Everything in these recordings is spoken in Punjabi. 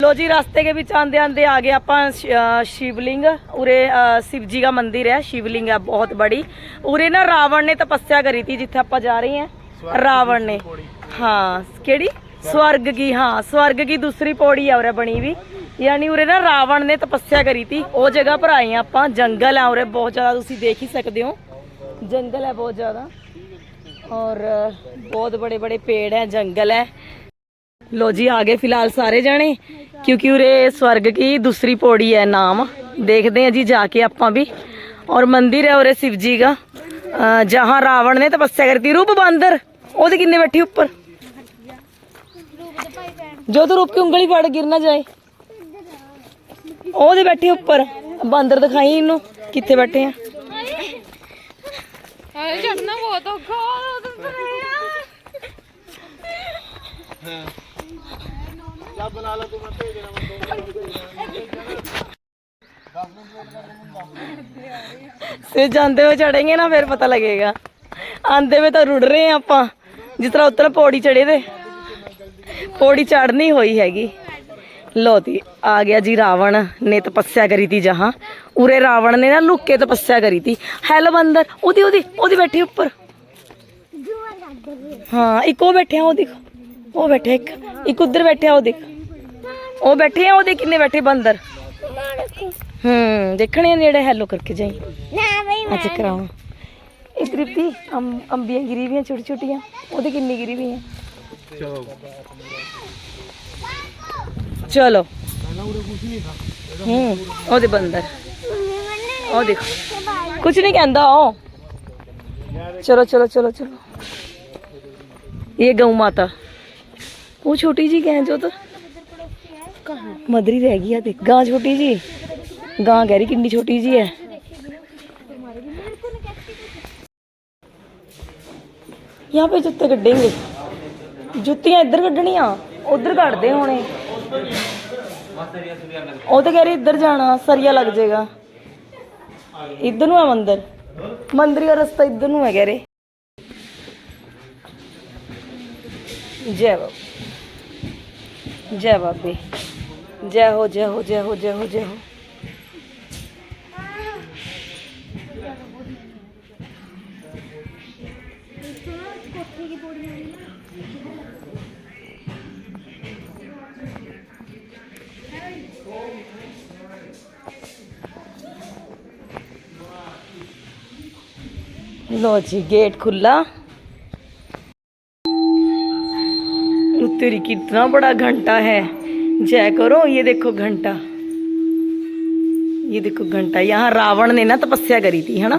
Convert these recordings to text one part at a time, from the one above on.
लो जी रास्ते के बीच आंदे आंदे आ गए ਆਪਾਂ श- शिवलिंग ਉਰੇ ਅ, शिव जी का मंदिर है शिवलिंग है बहुत बड़ी ਉਰੇ ਨਾ ਰਾਵਣ ਨੇ ਤਪੱਸਿਆ ਕਰੀ ਤੀ ਜਿੱਥੇ ਆਪਾਂ ਜਾ ਰਹੇ ਹਾਂ ਰਾਵਣ ਨੇ ਹਾਂ ਕਿਹੜੀ ਸਵਰਗ ਕੀ ਹਾਂ ਸਵਰਗ ਕੀ ਦੂਸਰੀ ਪੌੜੀ ਆ ਉਰੇ ਬਣੀ ਵੀ ਯਾਨੀ ਉਰੇ ਨਾ ਰਾਵਣ ਨੇ ਤਪੱਸਿਆ ਕਰੀ ਤੀ ਉਹ ਜਗ੍ਹਾ ਪਰ ਆਏ ਹਾਂ ਆਪਾਂ ਜੰਗਲ ਆ ਉਰੇ ਬਹੁਤ ਜ਼ਿਆਦਾ ਤੁਸੀਂ ਦੇਖ ਹੀ ਸਕਦੇ ਹੋ ਜੰਗਲ ਹੈ ਬਹੁਤ ਜ਼ਿਆਦਾ और बहुत बड़े बड़े पेड़ हैं ਲੋ ਜੀ, ਆ ਗਏ ਫਿਲਹਾਲ ਸਾਰੇ ਜਾਣੇ, ਕਿਉਂਕਿ ਉਰੇ ਸਵਰਗ ਕੀ ਦੂਸਰੀ ਪੌੜੀ ਹੈ, ਨਾਮ। ਦੇਖਦੇ ਆ ਜੀ, ਜਾ ਕੇ ਆਪਾਂ ਵੀ। ਔਰ ਮੰਦਿਰ ਹੈ ਉਰੇ ਸ਼ਿਵ ਜੀ ਦਾ ਜਹਾਂ ਰਾਵਣ ਨੇ ਤਪੱਸਿਆ ਕਰਤੀ, ਰੂਪ ਬਾਂਦਰ। ਉਹਦੇ ਕਿੰਨੇ ਬੈਠੀ ਉੱਪਰ? ਜੋ ਤੂੰ ਰੂਪ ਕੀ ਉਂਗਲੀ ਫੜ ਗਿਰ ਨਾ ਜਾਏ। ਉਹਦੇ ਬੈਠੇ ਉੱਪਰ। ਬਾਂਦਰ ਦਿਖਾਈ ਇਹਨੂੰ, ਕਿੱਥੇ ਬੈਠੇ ਆ? ਹਾਏ, ਜੰਨਾ ਬਹੁਤ ਔਖਾ। ਹਾਂ ਉਧਰ ਤੇ से ਜਾਂਦੇ ਹੋਏ ਚੜेंगे ਨਾ, ਫਿਰ ਪਤਾ ਲੱਗੇਗਾ। ਆਂਦੇ ਵੇ ਤਾਂ ਰੁੜ ਰਹੇ ਆ ਆਪਾਂ। ਜਿਸ ਤਰ੍ਹਾਂ ਉੱਤਰ ਪੌੜੀ ਚੜੇ ਤੇ। ਪੌੜੀ ਚੜਨੀ ਹੋਈ ਹੈਗੀ। ਲੋ ਤੀ ਆ ਗਿਆ ਜੀ ਰਾਵਣ ਨੇ ਤਪੱਸਿਆ ਕਰੀ ਤੀ ਜਹਾਂ। ਉਰੇ ਰਾਵਣ ਨੇ ਨਾ ਲੁੱਕ ਕੇ ਤਪੱਸਿਆ ਕਰੀ ਤੀ। ਹੈਲੋ ਬੰਦਰ ਉਹਦੀ ਉਹਦੀ ਉਹਦੀ ਬੈਠੀ ਉੱਪਰ। ਹਾਂ, ਇੱਕ ਉਹ ਬੈਠਿਆ, ਉਹ ਦੇਖ। ਉਹ ਬੈਠਿਆ ਇੱਕ ਇੱਕ ਉਧਰ ਬੈਠਿਆ, ਉਹ ਦੇਖ। ਉਹ ਬੈਠੇ ਆ ਉਹਦੇ ਕਿੰਨੇ ਬੈਠੇ ਬੰਦਰ ਹੂੰ ਦੇਖਣੇ ਨੇੜੇ ਹੈਲੋ ਕਰਕੇ ਜਾਈ। ਨਾ ਬਈ ਅੱਛਾ ਕਰਾਓ। ਇਹ ਤ੍ਰਿਪਤੀ ਅੰਬ ਅੰਬੀਆਂ ਗਿਰੀ ਵੀਆਂ ਛੋਟੀ ਛੋਟੀਆਂ ਉਹਦੇ ਕਿੰਨੀ ਗਿਰੀ ਵੀਆਂ ਚਲੋ। ਹੂੰ ਉਹਦੇ ਬੰਦਰ ਉਹ ਦੇਖੋ। ਕੁਝ ਨਹੀਂ ਕਹਿੰਦਾ ਉਹ ਚਲੋ ਚਲੋ ਚਲੋ ਚਲੋ। ਇਹ ਗਊ ਮਾਤਾ। ਉਹ ਛੋਟੀ ਜੀ ਗੈਂ ਜੋ ਤਾਂ ਮਦਰੀ ਰਹਿ ਗਈ ਆ ਦੇਖ ਗਾਂ ਛੋਟੀ ਜੀ ਗਾਂ ਗਹਿਰੀ ਕਿੰਨੀ ਛੋਟੀ ਜੀ ਹੈ यहाँ पे जूते कटेंगे ਜੁੱਤੀਆਂ ਇੱਧਰ ਕੱਢਣੀਆਂ ਉਧਰ ਕੱਢਦੇ ਹੋਣੇ ਉਹ ਤਾਂ ਕਹਿ ਰਹੀ ਇੱਧਰ ਜਾਣਾ ਸਰੀਆ ਲੱਗ ਜਾਏਗਾ ਇੱਧਰ ਨੂੰ ਆ ਮੰਦਰ ਮੰਦਿਰ ਦਾ ਰਸਤਾ ਇੱਧਰ ਨੂੰ ਹੈ ਕਹਿ ਰਹੇ ਜੈ ਬਾਬਾ ਜੈ ਬਾਬੇ जय हो जय हो जय हो जय हो जय हो। लो जी, गेट खुला। उतरी कितना बड़ा घंटा है। जय करो ये देखो घंटा ये देखो घंटा यहाँ रावण ने ना तपस्या करी थी है ना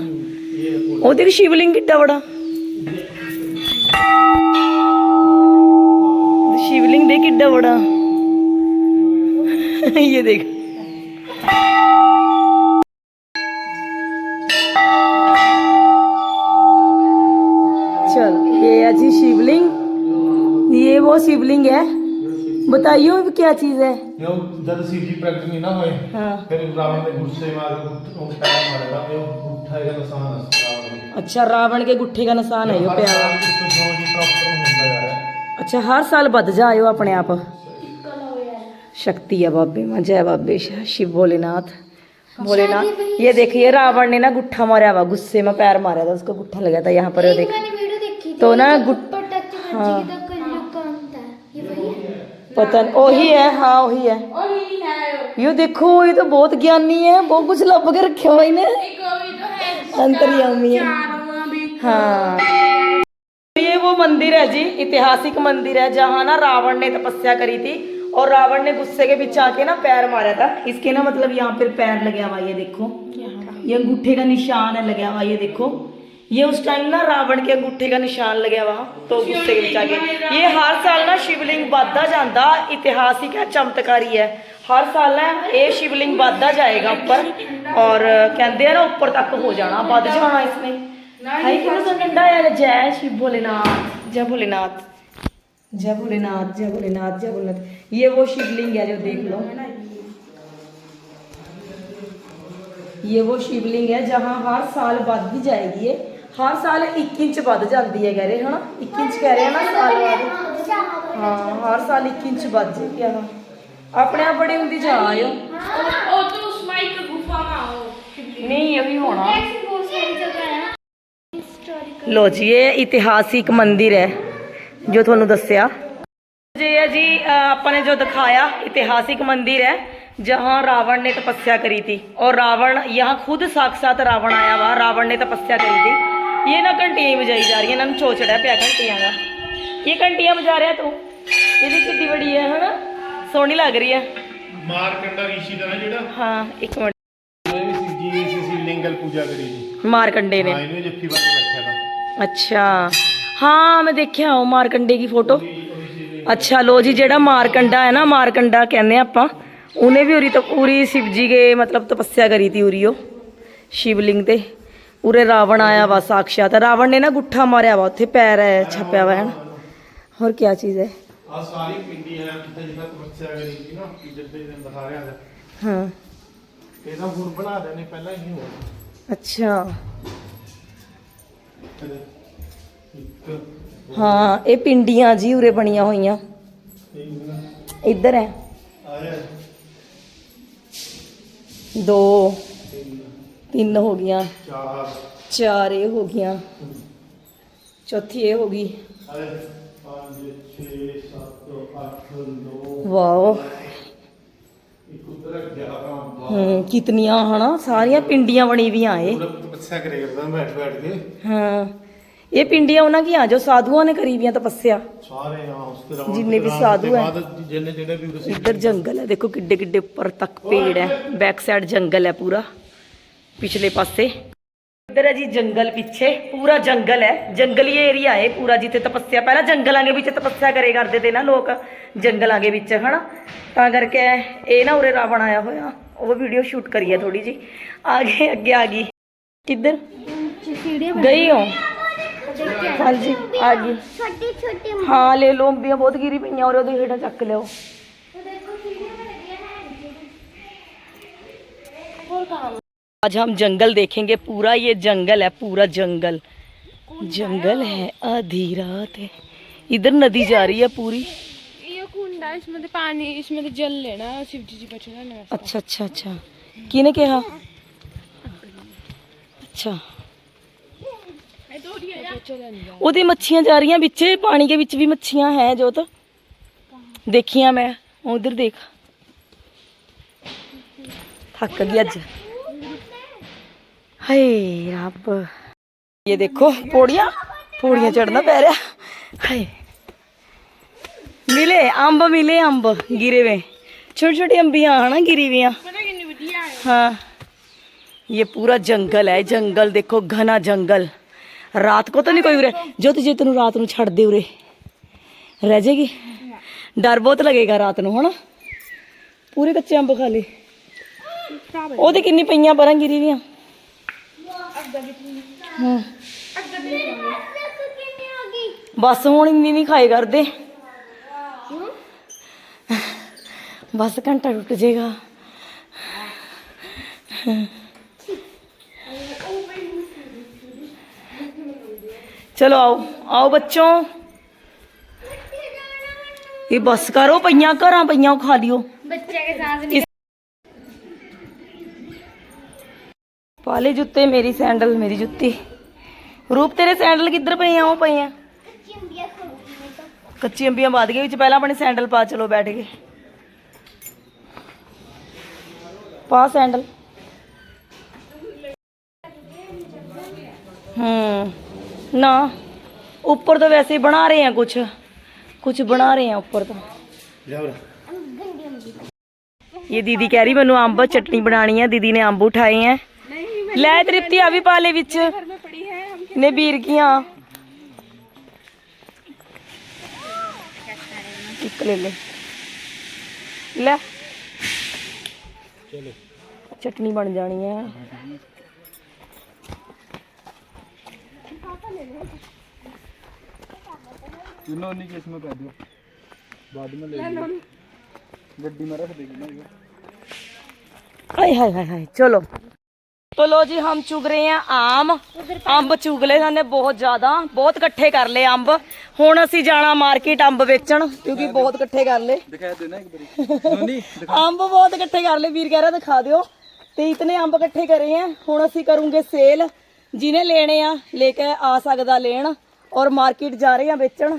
वो देखो शिवलिंग किड्डा बड़ा शिवलिंग देख किड्डा बड़ा ये देख चल ये अजी शिवलिंग ये वो शिवलिंग है बताइयो क्या चीज़ है। यो जब शिवजी प्रकट नहीं ना होए हाँ। फिर रावण ने गुस्से में आकर उठाया मारेगा। यो गुट्ठे का निशान है अच्छा रावण के गुट्ठे का निशान है यो प्यारा। अच्छा हर साल बद जायो अपने आप। शक्ति है बाबे माँ जय बाबे शिव भोलेनाथ। बोले ना ये देखिए रावण ने ना गुट्ठा मारा हुआ गुस्से में पैर मारा था उसको गुट्ठा लगा था यहाँ पर देख। तो ना गुट हाँ। पता नहीं। वही है हाँ वही है। ये देखो ये तो बहुत ज्ञानी है बहुत कुछ लब के रखे हुए ने अंतर्यामी है। हाँ। ये वो मंदिर है जी ऐतिहासिक मंदिर है जहाँ ना रावण ने तपस्या करी थी और रावण ने गुस्से के बीच आके ना पैर मारा था। इसके ना मतलब यहाँ पर पैर लगे हुआ ये देखो। ये अंगूठे का निशान है लगा हुआ ये देखो। ये उस टाइम ना रावण के अंगूठे का निशान लगे वहाँ तो गुस्से के ये हर साल ना शिवलिंग वादा जाता इतिहास ही क्या चमत्कारी है। हर साल ना ये शिवलिंग वादा जाएगा ऊपर और कहते हैं ना ऊपर तक हो जाना बद जाना इसने जय शिव भोलेनाथ जय भोलेनाथ जय भोलेनाथ जय भोलेनाथ जय भोलेनाथ। ये वो शिवलिंग है जो देख लो। ये वो शिवलिंग है जहाँ हर साल बद जाएगी ये। ਹਰ ਸਾਲ 1 ਇੰਚ ਵੱਧ ਜਾਂਦੀ ਹੈ ਕਹਿ ਰਹੇ ਹਨਾ 1 ਇੰਚ ਕਹਿ ਰਹੇ ਆ ਨਾ ਸਾਲ ਬਾਅਦ ਹਾਂ ਹਰ ਸਾਲ 1 ਇੰਚ ਵੱਧ ਜਾਏਗੀ ਆਹ ਆਪਣੇ ਆਪ ਬੜੀ ਹੁੰਦੀ ਜਾ ਆਇਓ ਉਹ तो उसमें एक गुफा में आओ ਨਹੀਂ ਇਹ ਵੀ ਹੋਣਾ ऐसी बहुत सारी जगह है हिस्टोरिकल ਲੋ ਜੀ ਇਹ ਇਤਿਹਾਸਿਕ ਮੰਦਿਰ ਹੈ ਜੋ ਤੁਹਾਨੂੰ ਦੱਸਿਆ ਜੀ ਹੈ ਜੀ अ, ਆਪਾਂ ने जो दिखाया ऐतिहासिक मंदिर है जहाँ रावण ने तपस्या करी थी और रावण यहाँ खुद साक्षात रावण आया हुआ रावण ने तपस्या करी थी ये ना घंटियां बजाई जा रही है इन्होंने चोचड़ा पिया घंटियां का ये घंटियां बजा रहा तू ये भी कितनी बड़ी है है ना सोहनी लग रही है ਮਾਰ ਕੰਡਾ ਰੀਸ਼ੀ ਦਾ ਨਾ ਜਿਹੜਾ हाँ एक मिनट ਇਹ ਵੀ ਸੀ ਜੀ ਸੀ ਸੀ ਲਿੰਗਲ ਪੂਜਾ ਕਰੀ ਜੀ मारकंडे ने ਹਾਂ ਇਹਨੂੰ ਜੱਫੀ ਪਾ ਕੇ ਬੈਠਿਆ ਦਾ ਅੱਛਾ ਹਾਂ ਮੈਂ ਦੇਖਿਆ ਉਹ ਮਾਰਕੰਡੇ ਦੀ ਫੋਟੋ ਅੱਛਾ ਲੋ ਜੀ ਜਿਹੜਾ ਮਾਰਕੰਡਾ ਹੈ ਨਾ ਮਾਰਕੰਡਾ ਕਹਿੰਦੇ ਆ ਆਪਾਂ ਉਹਨੇ ਵੀ ਉਰੀ ਤੋਂ ਪੂਰੀ शिव जी के मतलब तपस्या करी थी उरी ਉਹ शिवलिंग ਤੇ ਉਰੇ ਰਾਵਣ ਆਇਆ ਵਾ ਸਾਖਸ਼ਾਤ ਰਾਵਣ ਨੇ ਨਾ ਗੁੱਠਾ ਮਾਰਿਆ ਵਾ ਉੱਥੇ ਪੈਰ ਹੈ ਛਪਿਆ ਵਾ ਹੈ ਨਾ ਹੋਰ ਕੀ ਚੀਜ਼ ਹੈ ਆ ਸਾਰੀ ਪਿੰਡੀ ਹੈ ਜਿੱਥੇ ਜਿੱਥੇ ਤਪੱਸਿਆ ਕਰੀ ਸੀ ਨਾ ਜਿੱਦੇ ਦਿਨ ਦਿਖਾ ਰਿਹਾ ਦਾ ਹਾਂ। ਇਹਦਾ ਹੁਣ ਬਣਾ ਦੇਣੇ ਪਹਿਲਾਂ ਹੀ ਹੋ ਅੱਛਾ। ਹਾਂ ਇਹ ਪਿੰਡੀਆਂ ਜੀ ਉਰੇ ਬਣੀਆਂ ਹੋਈਆਂ। ਇੱਧਰ ਹੈ ਦੋ। ਤਿੰਨ ਹੋ ਗਈਆਂ। ਚਾਰ। ਚਾਰ ਇਹ ਹੋ ਗਈਆਂ। ਚੌਥੀ ਇਹ ਹੋ ਗਈ। ਆਇਆ 5 6 7 8 9 ਵਾਓ। ਇੱਕ ਉਧਰ 11 ਹੂੰ ਕਿਤਨੀਆਂ ਹਨਾ ਸਾਰੀਆਂ ਪਿੰਡੀਆਂ ਬਣੀ ਵੀਆਂ ਏ ਪੂਰਾ ਤਪੱਸਿਆ ਕਰੇ ਕਰਦਾ ਬੈਠ ਬੈਠ ਕੇ। ਹਾਂ ਇਹ ਪਿੰਡੀਆਂ ਉਹਨਾਂ ਕੀ ਆ ਜੋ ਸਾਧੂਆਂ ਨੇ ਕਰੀ ਵੀਆਂ ਤਪੱਸਿਆ। ਸਾਰੇ ਆ ਉਸ ਤਰ੍ਹਾਂ ਜਿੰਨੇ ਵੀ ਸਾਧੂ ਹੈ। ਜਿੰਨੇ ਜਿਹੜੇ ਵੀ ਇੱਧਰ ਜੰਗਲ ਹੈ ਦੇਖੋ ਕਿੱਡੇ ਕਿੱਡੇ ਉੱਪਰ ਤੱਕ ਪੇੜ ਹੈ ਬੈਕ ਸਾਈਡ ਜੰਗਲ ਹੈ ਪੂਰਾ। ਪਿਛਲੇ ਪਾਸੇ। ਇੱਧਰ ਹੈ ਜੀ ਜੰਗਲ ਪਿੱਛੇ, ਪੂਰਾ ਜੰਗਲ ਹੈ। ਜੰਗਲੀ ਏਰੀਆ ਹੈ ਪੂਰਾ, ਜਿੱਥੇ ਤਪੱਸਿਆ, ਪਹਿਲਾਂ ਜੰਗਲਾਂ ਦੇ ਵਿੱਚ ਤਪੱਸਿਆ ਕਰੇ ਕਰਦੇ ਤੇ ਨਾ ਲੋਕ, ਜੰਗਲਾਂ ਦੇ ਵਿੱਚ, ਹਨਾ? ਤਾਂ ਕਰਕੇ ਇਹ ਨਾ ਉਰੇ ਰਾਵਣ ਆਇਆ ਹੋਇਆ। ਉਹ ਵੀਡੀਓ ਸ਼ੂਟ ਕਰੀ ਹੈ ਥੋੜੀ ਜੀ ਆ ਅੱਗੇ ਆ ਗਈ। ਕਿੱਧਰ? ਗਈ ਹੋ? ਹਾਂਜੀ, ਆ ਗਈ। ਛੋਟੀ ਛੋਟੀ ਹਾਂ, ਲੈ ਲੋ ਅੰਬੀਆਂ ਬਹੁਤ ਗਿਰੀ ਪਈਆਂ ਔਰ ਉਹਦੇ ਹੇਠਾਂ ਚੱਕ ਲਿਓ। ਦੇਖੋ ਸੀੜੀਆਂ ਲੱਗੀਆਂ ਹੈ ਹੋਰ ਕੰਮ आज हम जंगल देखेंगे पूरा ये जंगल है पूरा जंगल जंगल है आधी रात है इधर नदी जा रही है पूरी ये कुंड है इसमें तो पानी इसमें तो जल लेना शिव जी जी बचना ना अच्छा अच्छा अच्छा किने कहा ਅੱਛਾ ਉਹਦੀ ਮੱਛੀਆਂ ਜਾ ਰਹੀਆਂ ਵਿੱਚੇ ਪਾਣੀ ਦੇ ਵਿੱਚ ਵੀ ਮੱਛੀਆਂ ਹੈ ਜੋਤ ਦੇਖੀਆਂ ਮੈਂ ਉਧਰ ਦੇਖ ਥੱਕ ਗਈ ਅੱਜ ਹਾਏ ਰੱਬ ਇਹ ਦੇਖੋ ਪੌੜੀਆਂ ਪੌੜੀਆਂ ਚੜਨਾ ਪੈ ਰਿਹਾ ਹਾਏ ਮਿਲੇ ਅੰਬ ਮਿਲੇ ਅੰਬ ਗਿਰੇ ਵੇ छोटी छोटी अंबियां हना गिरी हुई हाँ ये पूरा जंगल है जंगल देखो घना जंगल रात को तो नहीं कोई उरे जो तुझे तेन रात ਨੂੰ ਛੱਡ ਦੇ ਉਰੇ ਰਹਿ ਜਾਏਗੀ ਡਰ ਬਹੁਤ ਲੱਗੇਗਾ ਰਾਤ ਨੂੰ ਹਨਾ ਪੂਰੇ ਕੱਚੇ ਅੰਬ ਖਾ ਲਏ ਬਸ ਹੁਣ ਇੰਨੀ ਨਹੀਂ ਖਾਏ ਕਰਦੇ। ਬਸ ਘੰਟਾ ਟੁੱਟ ਜੇਗਾ ਚਲੋ ਆਓ ਆਓ ਬੱਚੋ। ਇਹ ਬਸ ਕਰੋ ਪਈਆਂ ਘਰਾਂ ਪਈਆਂ ਖਾ ਲਿਓ। ਬੱਚਿਆਂ ਦੇ ਸਾਹ ਪਾਲੇ ਜੁੱਤੇ ਮੇਰੀ ਸੈਂਡਲ ਮੇਰੀ ਜੁੱਤੀ ਰੂਪ ਤੇਰੇ ਸੈਂਡਲ ਕਿੱਧਰ ਪਏ ਆ ਉਹ ਪਏ ਆ ਕੱਚੀ ਅੰਬੀਆਂ ਬਾਦ ਗਏ ਵਿੱਚ ਪਹਿਲਾਂ ਆਪਣੇ ਸੈਂਡਲ ਪਾ ਚਲੋ ਬੈਠ ਕੇ ਪਾ ਸੈਂਡਲ ਹੂੰ ਨਾ ਉੱਪਰ ਤਾਂ ਵੈਸੇ ਹੀ ਬਣਾ ਰਹੇ ਆ ਕੁਛ ਕੁਛ ਬਣਾ ਰਹੇ ਆ ਉੱਪਰ ਤਾਂ ਲਿਆ ਉਰੇ ये दीदी कह रही मैनू अंब चटनी बनानी है दीदी ने अंब उठाए हैं ले तृप्ति आ भी पा ले विच ने बीर किया एक ले ले ले चटनी बन जानी है तीनों उन्हीं के इसमें कर दो बाद में ले लो गड्डी में रख देगी ना ये हाय हाय हाय हाय चलो तो लो जी हम चुग रहे हैं ਆਮ ਅੰਬ ਚੁਗ ਲਏ ਸਾਨੇ ਬਹੁਤ ਜ਼ਿਆਦਾ ਬਹੁਤ ਇਕੱਠੇ ਕਰ ਲਏ ਅੰਬ ਹੁਣ ਅਸੀਂ ਜਾਣਾ ਮਾਰਕੀਟ ਅੰਬ ਵੇਚਣ ਕਿਉਂਕਿ ਬਹੁਤ ਇਕੱਠੇ ਕਰ ਲਏ ਦਿਖਾ ਦੇ ਨਾ ਇੱਕ ਵਾਰੀ ਨੋਨੀ ਅੰਬ ਬਹੁਤ ਇਕੱਠੇ ਕਰ ਲਏ ਵੀਰ ਕਹਿ ਰਿਹਾ ਦਿਖਾ ਦਿਓ ਤੇ ਇਤਨੇ ਅੰਬ ਇਕੱਠੇ ਕਰੇ ਆ ਹੁਣ ਅਸੀਂ ਕਰੂੰਗੇ ਸੇਲ ਜਿਹਨੇ ਲੈਣੇ ਆ ਲੈ ਕੇ ਆ ਸਕਦਾ ਲੈਣ ਔਰ ਮਾਰਕੀਟ ਜਾ ਰਹੇ ਆ ਵੇਚਣ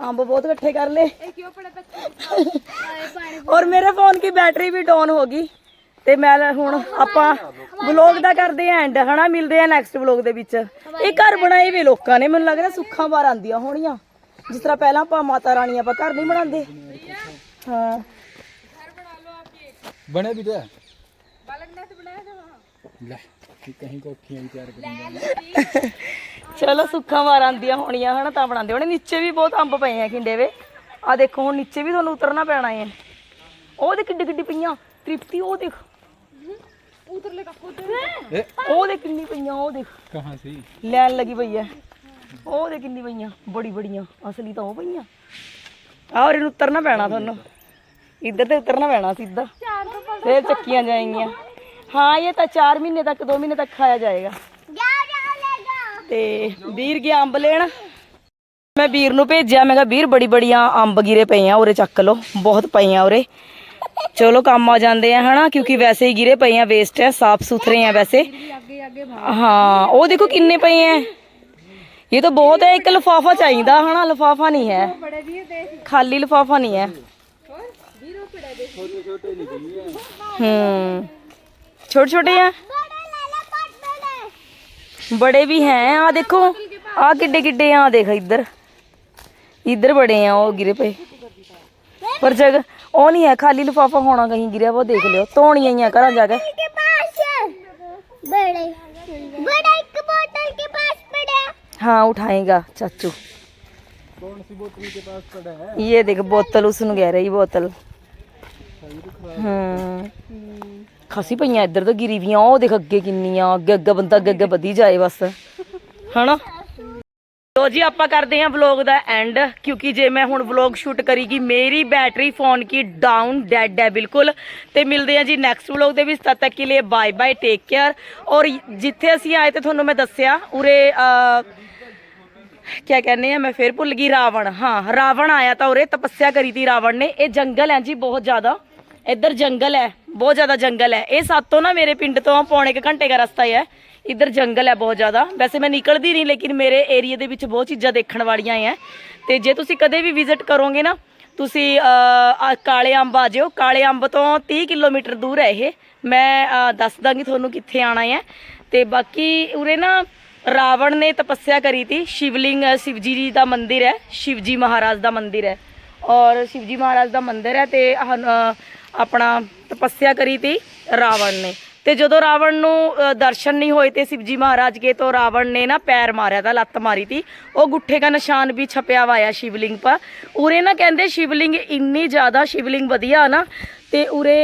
ਅੰਬ ਬਹੁਤ ਇਕੱਠੇ ਕਰ ਲਏ ਔਰ ਮੇਰੇ ਫੋਨ ਦੀ ਬੈਟਰੀ ਵੀ ਡਾਊਨ ਹੋ ਗਈ ਤੇ ਮੈਂ ਹੁਣ ਆਪਾਂ ਵਲੌਗ ਦਾ ਕਰਦੇ ਆਂ ਐਂਡ ਹਨਾ? ਮਿਲਦੇ ਆ ਨੈਕਸਟ ਵਲੌਗ ਦੇ ਵਿੱਚ। ਇਹ ਘਰ ਬਣਾਏ ਵੀ ਲੋਕਾਂ ਨੇ ਮੈਨੂੰ ਲੱਗਦਾ ਸੁੱਖਾਂ ਬਾਰ ਆਂਦੀਆਂ ਹੋਣੀਆਂ। ਜਿਸ ਤਰ੍ਹਾਂ ਪਹਿਲਾਂ ਆਪਾਂ ਮਾਤਾ ਰਾਣੀ ਆਪਾਂ ਘਰ ਨਹੀਂ ਬਣਾਉਂਦੇ। ਹਾਂ। ਬਣੇ ਵੀ ਤੇ ਲੈ ਕਿ ਕਹੀਂ ਕੋਠੀਆਂ ਵੀ ਤਿਆਰ ਕਰੀ ਚਲੋ ਸੁੱਖਾਂ ਵਾਰ ਆਂਦੀਆਂ ਹੋਣੀਆਂ ਹਨਾ? ਤਾਂ ਬਣਾਉਂਦੇ ਹੋਣੇ। ਨੀਚੇ ਵੀ ਬਹੁਤ ਅੰਬ ਪਏ ਆ ਖਿੰਡੇ ਵੇ। ਆ ਦੇਖੋ ਹੁਣ ਨੀਚੇ ਵੀ ਤੁਹਾਨੂੰ ਉਤਰਨਾ ਪੈਣਾ ਹੈ ਉਹ ਦੇ ਕਿੱਡੀ ਕਿੱਡੀ ਪਈਆਂ। ਤ੍ਰਿਪਤੀ ਉਹ ਦੇਖ। ਇਹ ਉਹ ਦੇ ਕਿੰਨੀ ਪਈਆਂ ਉਹ ਦੇਖ। ਕਹਾਂ ਸੀ? ਲੈਣ ਲੱਗੀ ਪਈ ਐ। ਉਹ ਦੇ ਕਿੰਨੀ ਪਈਆਂ ਬੜੀ ਬੜੀਆਂ। ਅਸਲੀ ਤਾਂ ਉਹ ਪਈਆਂ। ਆਹ ਇਹਨੂੰ ਉਤਰਨਾ ਪੈਣਾ ਤੁਹਾਨੂੰ। ਇੱਧਰ ਤੇ ਉਤਰਨਾ ਪੈਣਾ ਸਿੱਧਾ। ਫੇਰ ਚੱਕੀਆਂ ਜਾਏਗੀਆਂ। ਹਾਂ ਇਹ ਤਾਂ 4 ਮਹੀਨੇ ਤੱਕ 2 ਮਹੀਨੇ ਤੱਕ ਖਾਇਆ ਜਾਏਗਾ। ਤੇ ਵੀਰ ਗਿਆ ਅੰਬ ਲੈਣ। ਮੈਂ ਵੀਰ ਨੂੰ ਭੇਜਿਆ। ਮੈਂ ਕਿਹਾ ਵੀਰ ਬੜੀ ਬੜੀਆਂ ਅੰਬ ਗਿਰੇ ਪਏ ਆ ਉਰੇ ਚੱਕ ਲਓ। ਬਹੁਤ ਪਏ ਆ ਉਰੇ। ਚਲੋ ਕੰਮ ਆ ਜਾਂਦੇ ਆ, ਹਨਾ? ਕਿਉਂਕਿ ਵੈਸੇ ਹੀ ਗਿਰੇ ਪਏ ਆ ਵੇਸਟ ਹੈ ਸਾਫ਼ ਸੁਥਰੇ ਆ ਵੈਸੇ। ਹਾਂ, ਉਹ ਦੇਖੋ ਕਿੰਨੇ ਪਏ ਆ। ਇਹ ਤਾਂ ਬਹੁਤ ਹੈ, ਇੱਕ ਲਫਾਫਾ ਚਾਹੀਦਾ, ਹਨਾ? ਲਫਾਫਾ ਨਹੀਂ ਹੈ। ਖਾਲੀ ਲਫਾਫਾ ਨਹੀਂ ਹੈ। ਛੋਟੇ ਛੋਟੇ ਆ? ਬੜੇ ਵੀ ਹੈ ਆ ਦੇਖੋ। ਆ ਕਿੱਡੇ ਕਿੱਡੇ ਆ ਦੇਖ, ਇੱਧਰ। ਇੱਧਰ ਬੜੇ ਆ, ਉਹ ਗਿਰੇ ਪਏ। ਪਰ ਜਗ੍ਹਾ ਉਹ है खाली लिफाफा होना कहीं गिरे वो देख लियो तो नहीं ਹੀ ਆ ਘਰਾਂ पास बड़े एक बोतल के पास हाँ उठाएगा चाचू कौन सी बोतल के पास है ये देख बोतल उसनु कह रही बोतल हम्म खसी पई इधर तो गिरी भी हैं, देख अग्गे किन्नी आं, अग्गे बंदा अग्गे अग्गे बधी जाए बस है ना ਲੋ ਜੀ ਆਪਾਂ ਕਰਦੇ ਹਾਂ ਵਲੌਗ ਦਾ ਐਂਡ ਕਿਉਂਕਿ ਜੇ ਮੈਂ ਹੁਣ ਵਲੌਗ ਸ਼ੂਟ ਕਰੀਗੀ ਮੇਰੀ ਬੈਟਰੀ ਫੋਨ ਕੀ ਡਾਊਨ ਡੈਡ ਹੈ ਬਿਲਕੁਲ। ਤੇ ਮਿਲਦੇ ਹਾਂ ਜੀ ਨੈਕਸਟ ਵਲੌਗ ਦੇ ਵਿੱਚ ਤਦ ਤੱਕ ਕੇ ਲਈ ਬਾਏ ਬਾਏ ਟੇਕ ਕੇਅਰ ਔਰ ਜਿੱਥੇ ਅਸੀਂ ਆਏ ਤੇ ਤੁਹਾਨੂੰ ਮੈਂ ਦੱਸਿਆ ਉਰੇ ਅਹ, ਕਹਿੰਦੇ ਆ ਮੈਂ ਫੇਰ ਭੁੱਲ ਗਈ ਰਾਵਣ। ਹਾਂ ਰਾਵਣ ਆਇਆ ਤਾਂ ਉਰੇ ਤਪੱਸਿਆ ਕਰੀ ਤੀ ਰਾਵਣ ਨੇ। ਇਹ ਜੰਗਲ ਹੈ ਜੀ ਬਹੁਤ ਜ਼ਿਆਦਾ। ਇੱਧਰ ਜੰਗਲ ਹੈ ਬਹੁਤ ਜ਼ਿਆਦਾ ਜੰਗਲ ਹੈ। ਇਹ ਸਾਤੋਂ ਨਾ ਮੇਰੇ ਪਿੰਡ ਤੋਂ ਪੌਣੇ ਕੁ ਘੰਟੇ ਦਾ ਰਸਤਾ ਹੈ। ਇੱਧਰ ਜੰਗਲ ਹੈ ਬਹੁਤ ਜ਼ਿਆਦਾ। ਵੈਸੇ ਮੈਂ ਨਿਕਲਦੀ ਨਹੀਂ ਲੇਕਿਨ ਮੇਰੇ ਏਰੀਆ ਦੇ ਵਿੱਚ ਬਹੁਤ ਚੀਜ਼ਾਂ ਦੇਖਣ ਵਾਲੀਆਂ ਹੈ ਤੇ ਜੇ ਤੁਸੀਂ ਕਦੇ ਵੀ ਵਿਜ਼ਿਟ ਕਰੋਗੇ ਨਾ ਤੁਸੀਂ ਕਾਲੇ ਅੰਬ ਆ ਜਿਓ। ਕਾਲੇ ਅੰਬ ਤੋਂ 30 ਕਿਲੋਮੀਟਰ ਦੂਰ ਹੈ ਇਹ। ਮੈਂ ਅਹ, ਦੱਸ ਦਾਂਗੀ ਤੁਹਾਨੂੰ ਕਿੱਥੇ ਆਣਾ ਹੈ ਤੇ ਬਾਕੀ ਉਰੇ ਨਾ ਰਾਵਣ ਨੇ ਤਪੱਸਿਆ ਕਰੀ ਤੀ। ਸ਼ਿਵਲਿੰਗ ਸ਼ਿਵਜੀ ਜੀ ਦਾ ਮੰਦਿਰ ਹੈ। ਸ਼ਿਵਜੀ ਮਹਾਰਾਜ ਦਾ ਮੰਦਿਰ ਹੈ। ਔਰ ਸ਼ਿਵਜੀ ਮਹਾਰਾਜ ਦਾ ਮੰਦਿਰ ਹੈ ਤੇ ਹਨ- ਆਪਣਾ ਤਪੱਸਿਆ ਕਰੀ ਤੀ ਰਾਵਣ ਨੇ। ਤੇ ਜਦੋਂ ਰਾਵਣ ਨੂੰ ਦਰਸ਼ਨ ਨਹੀਂ ਹੋਏ ਤੇ ਸ਼ਿਵਜੀ ਮਹਾਰਾਜ ਕੇ ਤੋਂ ਰਾਵਣ ਨੇ ਨਾ ਪੈਰ ਮਾਰਿਆ ਤਾਂ ਲੱਤ ਮਾਰੀ ਤੀ। ਉਹ ਗੁੱਠੇ ਦਾ ਨਿਸ਼ਾਨ ਵੀ ਛਪਿਆ ਹੋਇਆ ਸ਼ਿਵਲਿੰਗ ਪਰ ਉਰੇ ਨਾ ਕਹਿੰਦੇ ਸ਼ਿਵਲਿੰਗ ਇੰਨੀ ਜ਼ਿਆਦਾ ਸ਼ਿਵਲਿੰਗ ਵਧੀਆ ਨਾ ਤੇ ਉਰੇ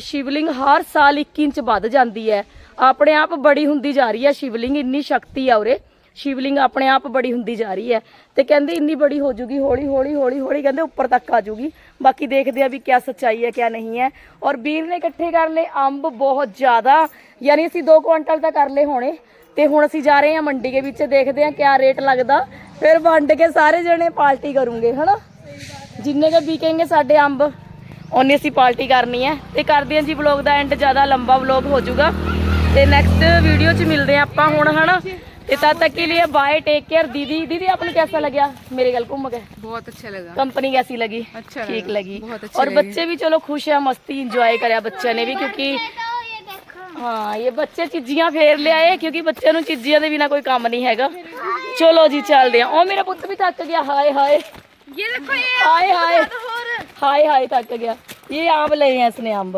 ਸ਼ਿਵਲਿੰਗ ਹਰ ਸਾਲ 1 ਇੰਚ ਵੱਧ ਜਾਂਦੀ ਹੈ। ਆਪਣੇ ਆਪ ਬੜੀ ਹੁੰਦੀ ਜਾ ਰਹੀ ਹੈ ਸ਼ਿਵਲਿੰਗ, ਇੰਨੀ ਸ਼ਕਤੀ ਆ ਉਰੇ। ਸ਼ਿਵਲਿੰਗ ਆਪਣੇ ਆਪ ਬੜੀ ਹੁੰਦੀ ਜਾ ਰਹੀ ਹੈ ਤੇ ਕਹਿੰਦੇ ਇੰਨੀ ਬੜੀ ਹੋ ਜੂਗੀ, ਹੌਲੀ ਹੌਲੀ ਹੌਲੀ ਹੌਲੀ ਕਹਿੰਦੇ ਉੱਪਰ ਤੱਕ ਆ ਜੂਗੀ। ਬਾਕੀ ਦੇਖਦੇ ਆ ਵੀ ਕਿਆ ਸੱਚਾਈ ਹੈ, ਕਿਆ ਨਹੀਂ ਹੈ। ਔਰ ਵੀਰ ਨੇ ਇਕੱਠੇ ਕਰ ਲਏ ਅੰਬ ਬਹੁਤ ਜ਼ਿਆਦਾ, ਯਾਨੀ ਅਸੀਂ 2 ਕੁਇੰਟਲ ਤਾਂ ਕਰ ਲਏ ਹੋਣੇ, ਤੇ ਹੁਣ ਅਸੀਂ ਜਾ ਰਹੇ ਹਾਂ ਮੰਡੀ ਦੇ ਵਿੱਚ, ਦੇਖਦੇ ਹਾਂ ਕਿਆ ਰੇਟ ਲੱਗਦਾ। ਫਿਰ ਵੰਡ ਕੇ ਸਾਰੇ ਜਣੇ ਪਾਰਟੀ ਕਰੂੰਗੇ, ਹਨਾ? ਜਿੰਨੇ ਕੇ ਵਿਕੇਂਗੇ ਸਾਡੇ ਅੰਬ ਉਹਨੇ ਅਸੀਂ ਪਾਰਟੀ ਕਰਨੀ ਹੈ। ਤੇ ਕਰਦੇ ਹਾਂ ਜੀ ਵਲੌਗ ਦਾ ਐਂਡ ਜ਼ਿਆਦਾ ਲੰਬਾ ਵਲੌਗ ਹੋ ਜਾਊਗਾ ਤੇ ਨੈਕਸਟ ਵੀਡੀਓ 'ਚ ਮਿਲਦੇ ਹਾਂ ਆਪਾਂ ਹੁਣ, ਹਨਾ? ਤੇ ਤਦ ਤੱਕ के लिए बाय टेक केयर दीदी दीदी आपको कैसा लगा मेरे गल घूम के बहुत अच्छा लगा कंपनी कैसी लगी अच्छा ठीक लगा, लगी बहुत अच्छी और लगी। बच्चे भी चलो खुश है मस्ती इंजॉय करा बच्चे ने भी क्योंकि तो ये देखो ਹਾਂ ਇਹ ਬੱਚੇ ਚੀਜ਼ੀਆਂ ਫੇਰ ਲਿਆਏ ਕਿਉਂਕਿ ਬੱਚਿਆਂ ਨੂੰ ਚੀਜ਼ੀਆਂ ਦੇ ਬਿਨਾ ਕੋਈ ਕੰਮ ਨਹੀਂ ਹੈਗਾ ਚਲੋ ਜੀ ਚੱਲਦੇ ਆ ਉਹ ਮੇਰਾ ਪੁੱਤ ਵੀ ਥੱਕ ਗਿਆ ਹਾਏ ਹਾਏ ये देखो ये हाय हाय हाय हाय थक गया ये आम ले हैं इसने अंब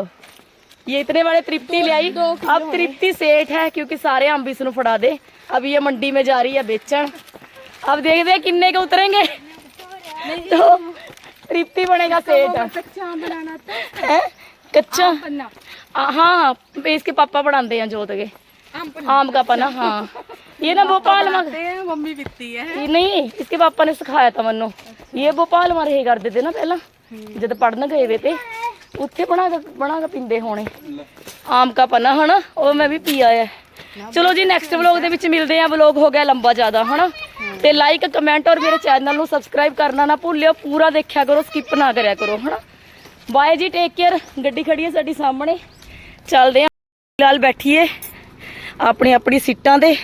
ये इतने बड़े तृप्ति ले आई। अब तृप्ति सेठ है क्योंकि सारे अंब इसनु फड़ा दे। अब ये मंडी में जा रही है बेचन अब देखते हैं किन्ने के उतरेंगे। तो तृप्ति बनेगा सेठ। आम है। कच्चा? हाँ हाँ इसके पापा बनाते हैं जोत के। आम आम का पना हाँ। ये ना भोपाल मम्मी बिकती है। नहीं इसके पापा ने सिखाया था मनो ये भोपाल मारे रहे करते थे ना पहला। जब पढ़न गए वे थे ਉੱਥੇ ਬਣਾ ਕੇ ਬਣਾ ਕੇ ਪੀਂਦੇ ਹੋਣੇ ਆਮ ਕਾ ਪਨਾ ਹਨਾ ਉਹ ਮੈਂ ਵੀ ਪੀਆ ਹੈ ਚਲੋ ਜੀ ਨੈਕਸਟ ਵਲੌਗ ਦੇ ਵਿੱਚ ਮਿਲਦੇ ਆ ਵਲੌਗ ਹੋ ਗਿਆ ਲੰਬਾ ਜ਼ਿਆਦਾ ਹਨਾ ਤੇ ਲਾਈਕ ਕਮੈਂਟ ਔਰ ਮੇਰੇ ਚੈਨਲ ਨੂੰ ਸਬਸਕ੍ਰਾਈਬ ਕਰਨਾ ਨਾ ਭੁੱਲਿਓ ਪੂਰਾ ਦੇਖਿਆ ਕਰੋ ਸਕਿਪ ਨਾ ਕਰਿਆ ਕਰੋ ਹਨਾ ਬਾਏ ਜੀ ਟੇਕ ਕੇਅਰ ਗੱਡੀ ਖੜੀ ਹੈ ਸਾਡੀ ਸਾਹਮਣੇ ਚੱਲਦੇ ਆ ਫਿਲਹਾਲ ਬੈਠੀਏ ਆਪਣੀ ਆਪਣੀ ਸੀਟਾਂ ਤੇ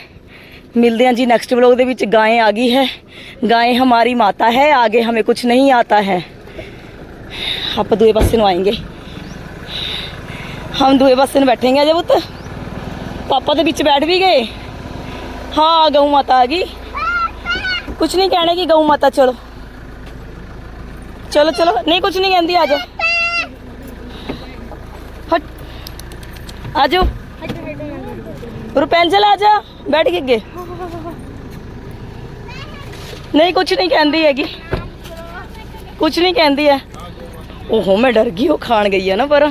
मिलते हैं जी नेक्स्ट व्लॉग ਦੇ ਵਿੱਚ गाय आ गई है गाय हमारी माता है आगे हमें कुछ नहीं आता है ਆਪਾਂ ਦੂਏ ਪਾਸੇ ਨੂੰ ਆਏਂਗੇ। ਹਮ ਦੂਏ ਪਾਸੇ ਨੂੰ ਬੈਠेंगे ਜੇ ਬੁੱਤ ਪਾਪਾ ਦੇ ਵਿੱਚ ਬੈਠ ਵੀ ਗਏ। ਹਾਂ, ਗਊ ਮਾਤਾ ਆ ਗਈ। ਕੁਝ ਨਹੀਂ ਕਹਿਣਾ ਕਿ ਗਊ ਮਾਤਾ, ਚਲੋ। ਚਲੋ ਚਲੋ। ਨਹੀਂ, ਕੁਛ ਨਹੀਂ ਕਹਿੰਦੀ, ਆ ਜਾ ਹਟ। ਆ ਜਾ ਰੁਪੈਂਜਲ ਆ ਜਾ। ਬੈਠ ਕੇ ਅੱਗੇ। ਨਹੀਂ, ਕੁਛ ਨਹੀਂ ਕਹਿੰਦੀ ਹੈਗੀ। ਕੁਛ ਨਹੀਂ ਕਹਿੰਦੀ ਹੈ। ਓਹੋ, ਮੈਂ ਡਰ ਗਈ, ਉਹ ਖਾਣ ਗਈ ਹੈ ਨਾ ਪਰ।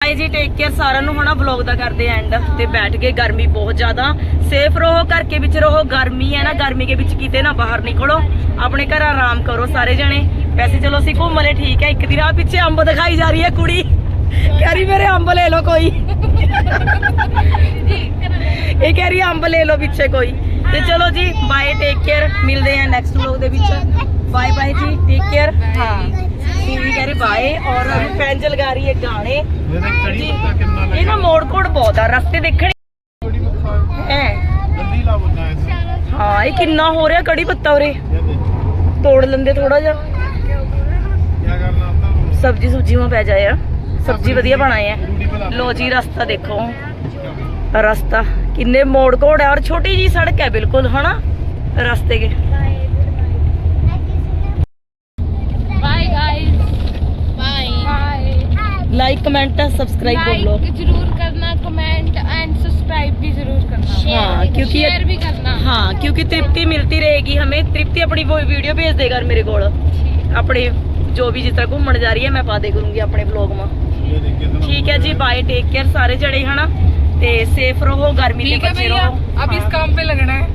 ਆਏ ਜੀ ਟੇਕ ਕੇਅਰ ਸਾਰਿਆਂ ਨੂੰ ਹਣਾ ਵਲੌਗ ਦਾ ਕਰਦੇ ਐਂਡ ਤੇ ਬੈਠ ਕੇ ਗਰਮੀ ਬਹੁਤ ਜ਼ਿਆਦਾ। ਸੇਫ ਰਹੋ, ਘਰ ਕੇ ਵਿੱਚ ਰਹੋ, ਗਰਮੀ ਹੈ ਨਾ, ਗਰਮੀ ਦੇ ਵਿੱਚ ਕਿਤੇ ਨਾ ਬਾਹਰ ਨਿਕਲੋ। ਆਪਣੇ ਘਰ ਆਰਾਮ ਕਰੋ ਸਾਰੇ ਜਣੇ। ਵੈਸੇ ਚਲੋ ਅਸੀਂ ਘੁੰਮ ਲਏ, ਠੀਕ ਹੈ, ਇੱਕ ਦਿਨ ਆ ਪਿੱਛੇ ਅੰਬ ਦਿਖਾਈ ਜਾ ਰਹੀ ਹੈ ਕੁੜੀ। ਕਹਿ ਰਹੀ ਮੇਰੇ ਅੰਬ ਲੈ ਲਓ ਕੋਈ। ਇਹ ਕਹਿ ਰਹੀ ਅੰਬ ਲੈ ਲਓ ਪਿੱਛੇ ਕੋਈ। ਤੇ ਚਲੋ ਜੀ ਬਾਏ ਟੇਕ ਕੇਅਰ ਮਿਲਦੇ ਆ ਨੈਕਸਟ ਵਲੌਗ ਦੇ ਵਿੱਚ। ਬਾਏ ਬਾਏ ਜੀ ਟੇਕ ਕੇਅਰ ਹਾਂ ਸੀਵੀ ਕਹਿ ਰਹੀ ਬਾਏ ਔਰ ਫੈਂਜਲ ਗਾ ਰਹੀ ਹੈ ਗਾਣੇ। ਇਹਦੇ ਕੜੀ ਜੀ ਪੱਤਾ ਕਿੰਨਾ ਇਹ ਨਾ ਮੋੜ ਕੋੜ ਬਹੁਤ ਆ ਰਸਤੇ ਦੇਖਣੇ ਕੜੀ ਪੱਤਾ ਹੈ। ਇਹ ਕਿੰਨਾ ਹੋ ਰਿਹਾ ਕੜੀ ਪੱਤਾ ਉਰੇ। ਤੋੜ ਲੈਂਦੇ ਥੋੜਾ ਜਿਹਾ। ਸਬਜੀ ਸੁਬਜੀ ਮਾ ਪੈ ਜਾਏ ਆ। ਸਬਜੀ ਵਧੀਆ ਬਣਾਏ ਆ। ਲੋ ਜੀ ਰਸਤਾ ਦੇਖੋ। ਰਸਤਾ। ਕਿੰਨੇ ਮੋੜ ਕੋੜ ਹੈ ਔਰ ਛੋਟੀ ਜੀ ਸੜਕ ਹੈ ਬਿਲਕੁਲ ਹਨਾ? ਰਸਤੇ ਕੇ। ਕਮੈਂਟ ਸਬਸਕ੍ਰਾਈਬ ਬੋਲੋ लाइक जरूर करना कमेंट एंड सब्सक्राइब भी जरूर करना हाँ क्योंकि ये- शेयर भी करना हाँ क्योंकि तृप्ति मिलती रहेगी हमें तृप्ति अपनी वो वीडियो भेज देगा मेरे को अपने जो भी जिस तरह घूमने जा रही है मैं पा दे करूंगी अपने ब्लॉग में ਇਹ ਦੇਖ ਕੇ ठीक है जी बाय टेक केयर सारे जने है ना ते सेफ रहो गर्मी से बचे रहो अब इस काम पे लगना है